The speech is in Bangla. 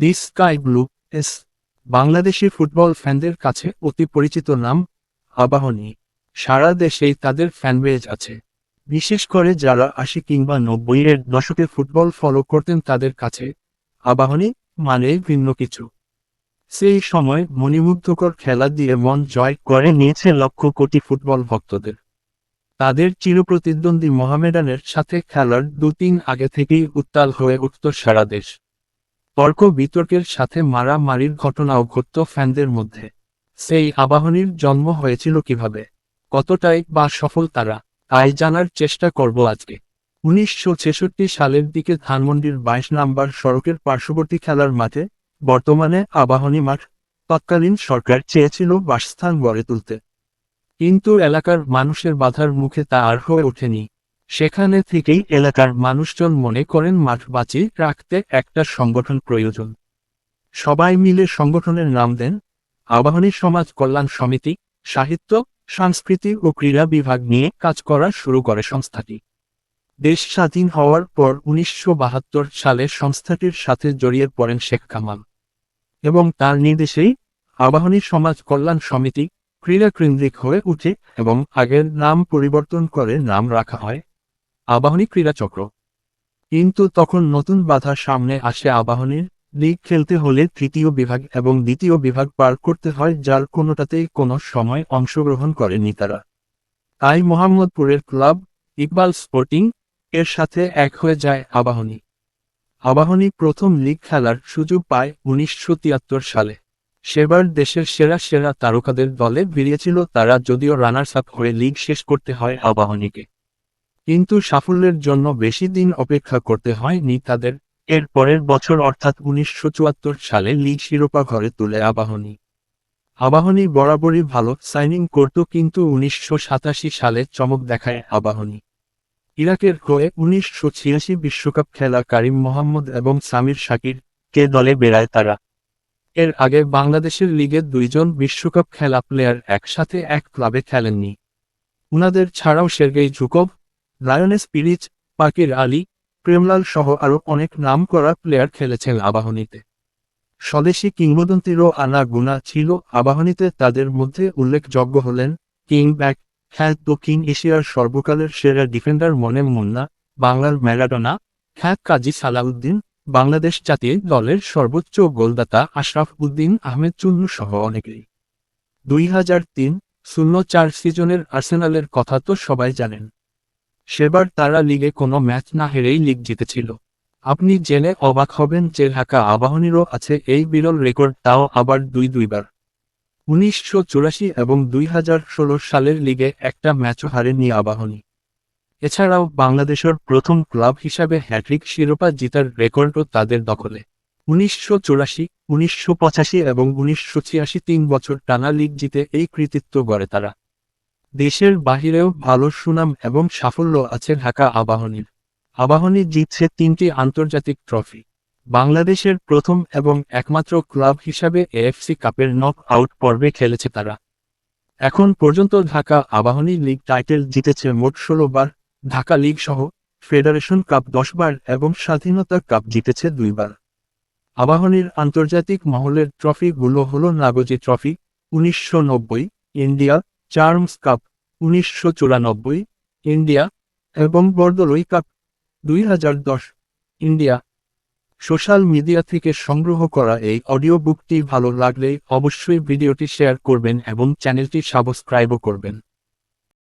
দি sky blue, S, Bangladeshi football ফ্যানদের কাছে অতি পরিচিত নাম, আবাহনী। সারা দেশেই তাদের ফ্যানবেজ আছে। বিশেষ করে যারা আশি কিংবা নব্বই এর দশকে ফুটবল ফলো করতেন তাদের কাছে, আবাহনী মানে ভিন্ন কিছু। সেই সময় মণিমুগ্ধকর খেলা দিয়ে মন জয় করে নিয়েছে লক্ষ কোটি ফুটবল ভক্তদের। তাদের চিরপ্রতিদ্বন্দ্বী মোহামেডানের সাথে খেলার দু তিন আগে থেকেই উত্তাল হয়ে উঠত সারা দেশ। তর্ক বিতর্কের সাথে মারামারির ঘটনাও ঘটত ফ্যানদের মধ্যে। সেই আবাহনীর জন্ম হয়েছিল কীভাবে? কতটাই বা সফল তারা? তাই জানার চেষ্টা করব আজকে। উনিশশো ছেষট্টি সালের দিকে ধানমন্ডির বাইশ নাম্বার সড়কের পার্শ্ববর্তী খেলার মাঠে বর্তমানে আবাহনী মাঠ তৎকালীন সরকার চেয়েছিল বাসস্থান গড়ে তুলতে। কিন্তু এলাকার মানুষের বাধার মুখে তা আর হয়ে ওঠেনি। সেখানে থেকেই এলাকার মানুষজন মনে করেন মাঠ বাঁচিয়ে রাখতে একটা সংগঠন প্রয়োজন। সবাই মিলে সংগঠনের নাম দেন, আবাহনী সমাজ কল্যাণ সমিতি, সাহিত্য, সংস্কৃতি ও ক্রীড়া বিভাগ নিয়ে কাজ করা শুরু করে সংস্থাটি। দেশ স্বাধীন হওয়ার পর উনিশশো বাহাত্তর সালে সংস্থাটির সাথে জড়িয়ে পড়েন শেখ কামাল এবং তার নির্দেশেই আবাহনী সমাজ কল্যাণ সমিতি ক্রীড়া কেন্দ্রিক হয়ে উঠে এবং আগের নাম পরিবর্তন করে নাম রাখা হয়। আবাহনী ক্রীড়া চক্র কিন্তু তখন নতুন বাধার সামনে আসে আবাহনীর, লিগ খেলতে হলে তৃতীয় বিভাগ এবং দ্বিতীয় বিভাগ পার করতে হয় যার কোনোটাতেই কোনো সময় অংশগ্রহণ করেনি তারা। তাই মোহাম্মদপুরের ক্লাব, ইকবাল স্পোর্টিং, এর সাথে এক হয়ে যায় আবাহনী। আবাহনী প্রথম লিগ খেলার সুযোগ পায় উনিশশো তিয়াত্তর সালে। সেবার দেশের সেরা সেরা তারকাদের দলে বেরিয়েছিল তারা যদিও রানার্স আপ হয়ে লিগ শেষ করতে হয় আবাহনীকে। কিন্তু সাফল্যের জন্য বেশি দিন অপেক্ষা করতে হয়নি তাদের। এর পরের বছর অর্থাৎ উনিশশো চুয়াত্তর সালে লিগ শিরোপা ঘরে তুলে আবাহনী। আবাহনী বরাবরই ভালো সাইনিং করত কিন্তু উনিশশো সাতাশি সালে চমক দেখায় আবাহনী। ইরাকের হয়ে উনিশশো বিশ্বকাপ খেলা কারিম মোহাম্মদ এবং সামির শাকির কে দলে বেড়ায় তারা। এর আগে বাংলাদেশের লিগে দুইজন বিশ্বকাপ খেলা প্লেয়ার একসাথে এক ক্লাবে খেলেননি। উনাদের ছাড়াও সের্গেই ঝুকভ লায়নেস পিরিচ, পাকির আলী, প্রেমলাল সহ আরও অনেক নাম করা প্লেয়ার খেলেছেন আবাহনীতে। স্বদেশি কিংবদন্তিরও আনা গুণা ছিল আবাহনীতে তাদের মধ্যে উল্লেখযোগ্য হলেন কিং ব্যাক খ্যাত দক্ষিণ এশিয়ার সর্বকালের সেরা ডিফেন্ডার মনে মুন্না, বাংলার ম্যারাডোনা, খ্যাত কাজী সালাউদ্দিন, বাংলাদেশ জাতীয় দলের সর্বোচ্চ গোলদাতা আশরাফ উদ্দিন আহমেদ চুন্নু সহ অনেকেই। দুই হাজার তিন, শূন্য চার সিজনের আর্সেনালের কথা তো সবাই জানেন। সেবার তারা লিগে কোনো ম্যাচ না হেরেই লিগ জিতেছিল। আপনি জেনে অবাক হবেন যে ঢাকা আবাহনীরও আছে এই বিরল রেকর্ড, তাও আবার দুই দুইবার। উনিশশো চুরাশি এবং দুই হাজার ষোলো সালের লিগে একটা ম্যাচও হারেনি আবাহনী। এছাড়াও বাংলাদেশের প্রথম ক্লাব হিসাবে হ্যাট্রিক শিরোপা জিতার রেকর্ডও তাদের দখলে। উনিশশো চুরাশি, উনিশশো পঁচাশি এবং উনিশশো ছিয়াশি তিন বছর টানা লিগ জিতে এই কৃতিত্ব গড়ে তারা। দেশের বাহিরেও ভালো সুনাম এবং সাফল্য আছে ঢাকা আবাহনীর। আবাহনী জিতছে তিনটি আন্তর্জাতিক ট্রফি। বাংলাদেশের প্রথম এবং একমাত্র ক্লাব হিসাবে এএফসি কাপের নক আউট পর্বে খেলেছে তারা। এখন পর্যন্ত ঢাকা আবাহনী লিগ টাইটেল জিতেছে মোট ষোলো বার। ঢাকা লিগ সহ ফেডারেশন কাপ দশ বার এবং স্বাধীনতা কাপ জিতেছে দুইবার আবাহনীর আন্তর্জাতিক মহলের ট্রফিগুলো হল নাগজি ট্রফি, উনিশশো নব্বই, ইন্ডিয়া চার্মস কাপ, উনিশশো চুরানব্বই, ইন্ডিয়া, এবং বর্দলই কাপ, দুই হাজার দশ, ইন্ডিয়া। সোশ্যাল মিডিয়া থেকে সংগ্রহ করা এই অডিও বুকটি ভালো লাগলে অবশ্যই ভিডিওটি শেয়ার করবেন এবং চ্যানেলটি সাবস্ক্রাইবও করবেন।